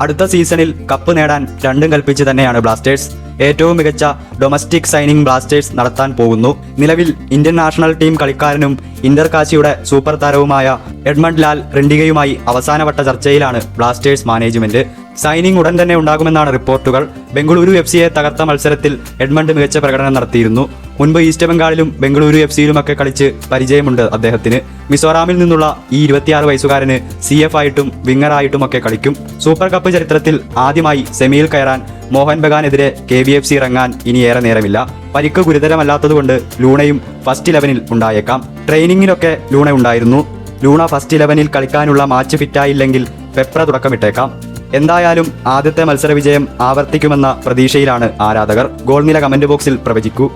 അടുത്ത സീസണിൽ കപ്പ് നേടാൻ രണ്ടും കൽപ്പിച്ച് തന്നെയാണ് ബ്ലാസ്റ്റേഴ്സ്. ഏറ്റവും മികച്ച ഡൊമസ്റ്റിക് സൈനിങ് ബ്ലാസ്റ്റേഴ്സ് നടത്താൻ പോകുന്നു. നിലവിൽ ഇന്ത്യൻ നാഷണൽ ടീം കളിക്കാരനും ഇന്റർ കാശിയുടെ സൂപ്പർ താരവുമായ എഡ്മണ്ട് ലാൽ റിണ്ടികയുമായി അവസാനവട്ട ചർച്ചയിലാണ് ബ്ലാസ്റ്റേഴ്സ് മാനേജ്മെന്റ്. സൈനിങ് ഉടൻ തന്നെ ഉണ്ടാകുമെന്നാണ് റിപ്പോർട്ടുകൾ. ബംഗളൂരു എഫ് സിയെ തകർത്ത മത്സരത്തിൽ എഡ്മണ്ട് മികച്ച പ്രകടനം നടത്തിയിരുന്നു. മുൻപ് ഈസ്റ്റ് ബംഗാളിലും ബംഗളൂരു എഫ് സിയിലുമൊക്കെ കളിച്ച് പരിചയമുണ്ട് അദ്ദേഹത്തിന്. മിസോറാമിൽ നിന്നുള്ള ഈ ഇരുപത്തിയാറ് വയസ്സുകാരന് സി എഫ് ആയിട്ടും വിങ്ങറായിട്ടും ഒക്കെ കളിക്കും. സൂപ്പർ കപ്പ് ചരിത്രത്തിൽ ആദ്യമായി സെമിയിൽ കയറാൻ മോഹൻ ബഗാനെതിരെ കെ വി എഫ് സി ഇറങ്ങാൻ ഇനി ഏറെ നേരമില്ല. പരിക്ക് ഗുരുതരമല്ലാത്തതുകൊണ്ട് ലൂണയും ഫസ്റ്റ് ഇലവനിൽ ഉണ്ടായേക്കാം. ട്രെയിനിങ്ങിലൊക്കെ ലൂണ ഉണ്ടായിരുന്നു. ലൂണ ഫസ്റ്റ് ഇലവനിൽ കളിക്കാനുള്ള മാച്ച് ഫിറ്റായില്ലെങ്കിൽ പെപ്ര തുടക്കമിട്ടേക്കാം. എന്തായാലും ആദ്യത്തെ മത്സര വിജയം ആവർത്തിക്കുമെന്ന പ്രതീക്ഷയിലാണ് ആരാധകർ. ഗോൾ നില കമന്റ് ബോക്സിൽ പ്രവചിക്കൂ.